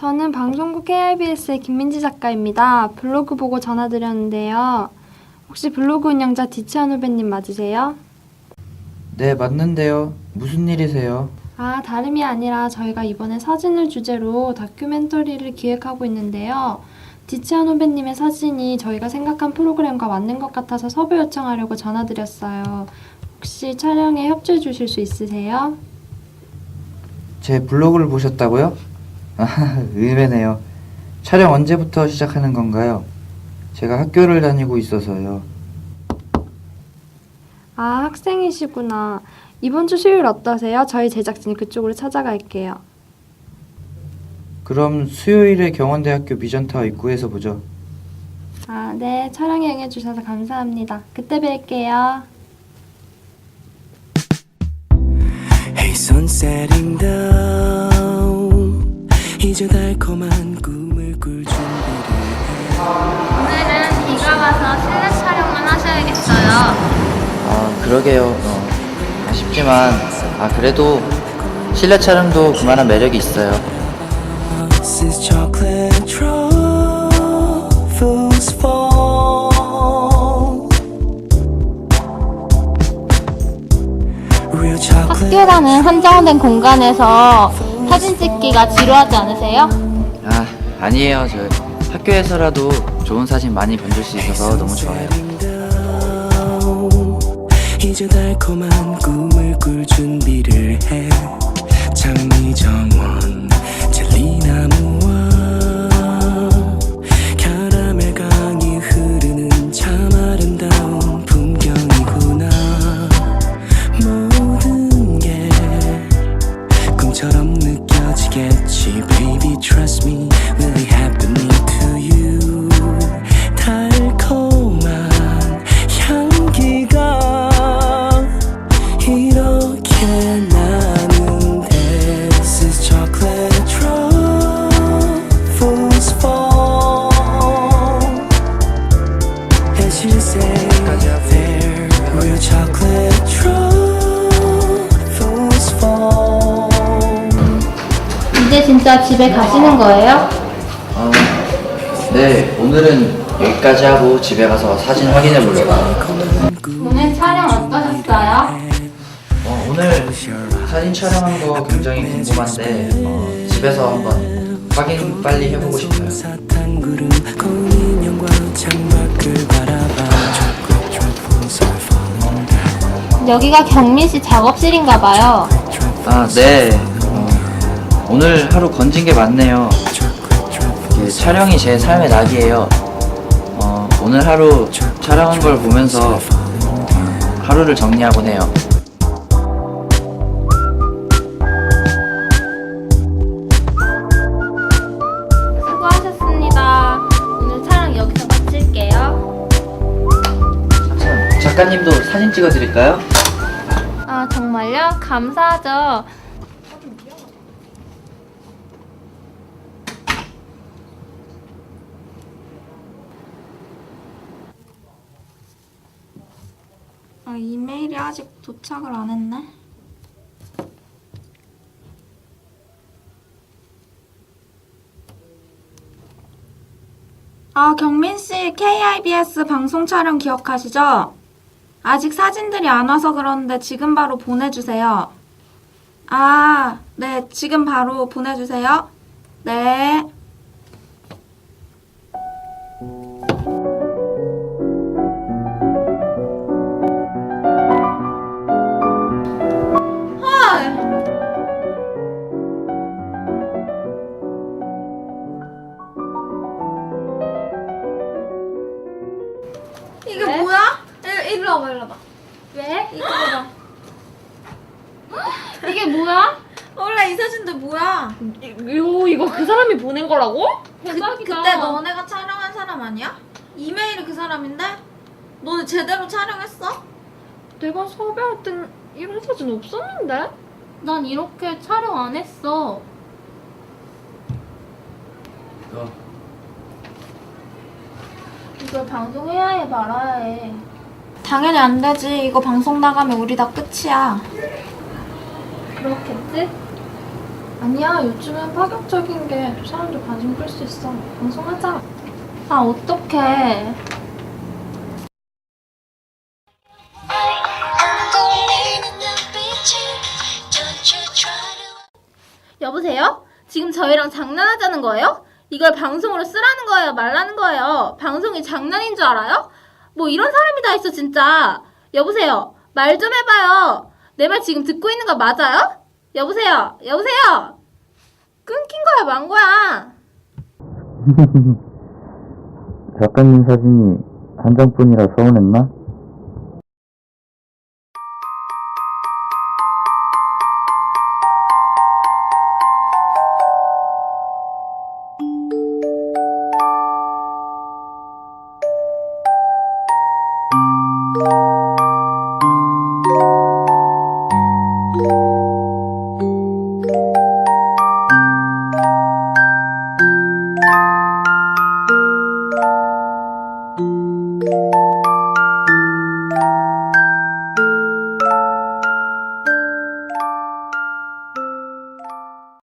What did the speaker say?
저는 방송국 KIBS의 김민지 작가입니다. 블로그 보고 전화드렸는데요. 혹시 블로그 운영자 디치한 후배님 맞으세요? 네, 맞는데요. 무슨 일이세요? 아, 다름이 아니라 저희가 이번에 사진을 주제로 다큐멘터리를 기획하고 있는데요. 디치한 후배님의 사진이 저희가 생각한 프로그램과 맞는 것 같아서 섭외 요청하려고 전화드렸어요. 혹시 촬영에 협조해 주실 수 있으세요? 제 블로그를 보셨다고요? 아, 의외네요. 촬영 언제부터 시작하는 건가요? 제가 학교를 다니고 있어서요. 아, 학생이시구나. 이번 주 수요일 어떠세요? 저희 제작진이 그쪽으로 찾아갈게요. 그럼 수요일에 경원대학교 비전타워 입구에서 보죠. 아, 네. 촬영에 응해주셔서 감사합니다. 그때 뵐게요. Hey sun setting down 이제 달콤한 꿈을 꿀 준비를 오늘은 비가 와서 실내 촬영만 하셔야겠어요. 아, 그러게요. 어, 아쉽지만, 아, 그래도 실내 촬영도 그만한 매력이 있어요. This is chocolate truffles fall Real chocolate 학교라는 한정된 공간에서 사진 찍기가 지루하지 않으세요? 아, 아니에요. 저 학교에서라도 좋은 사진 많이 건질 수 있어서 너무 좋아요. 이제 달콤한 꿈을 꿀 준비를 해 장미 정원 느껴지겠지 Baby trust me really happening to you 달콤한 향기가 이렇게 나는데 This is chocolate truffles fall As you say there Real chocolate 진짜 집에 가시는 거예요? 어, 네, 오늘은 여기까지 하고 집에 가서 사진 확인해 보려고. 오늘 촬영 어떠셨어요? 어, 오늘 사진 촬영한 거 굉장히 궁금한데 어, 집에서 한번 확인 빨리 해보고 싶어요. 여기가 경민 씨 작업실인가 봐요. 아, 네. 어, 오늘 하루 건진 게 많네요. 이게 촬영이 제 삶의 낙이에요. 어, 오늘 하루 촬영한 걸 보면서 하루를 정리하곤 해요. 수고하셨습니다. 오늘 촬영 여기서 마칠게요. 참, 작가님도 사진 찍어드릴까요? 아, 정말요? 감사하죠. 아, 이메일이 아직 도착을 안 했네. 아, 경민 씨 KIBS 방송 촬영 기억하시죠? 아직 사진들이 안 와서 그러는데 지금 바로 보내주세요. 아, 네, 지금 바로 보내주세요. 네. 이거 봐봐. 이게 뭐야? 원래 이 사진들 뭐야? 이거 이거 그 사람이 보낸 거라고? 그, 대박이다. 그때 너네가 촬영한 사람 아니야? 이메일이 그 사람인데? 너네 제대로 촬영했어? 내가 섭외할 땐 이런 사진 없었는데? 난 이렇게 촬영 안 했어. 이걸 방송해야 해, 말아야 해. 당연히 안 되지. 이거 방송 나가면 우리 다 끝이야. 그렇겠지? 아니야, 요즘은 파격적인 게 사람들 관심 끌 수 있어. 방송하자. 아, 어떡해. 여보세요? 지금 저희랑 장난하자는 거예요? 이걸 방송으로 쓰라는 거예요? 말라는 거예요? 방송이 장난인 줄 알아요? 뭐 이런 사람이 다 있어, 진짜. 여보세요? 말 좀 해봐요. 내 말 지금 듣고 있는 거 맞아요? 여보세요? 여보세요? 끊긴 거야, 만 거야? 작가님 사진이 한 장뿐이라 서운했나? you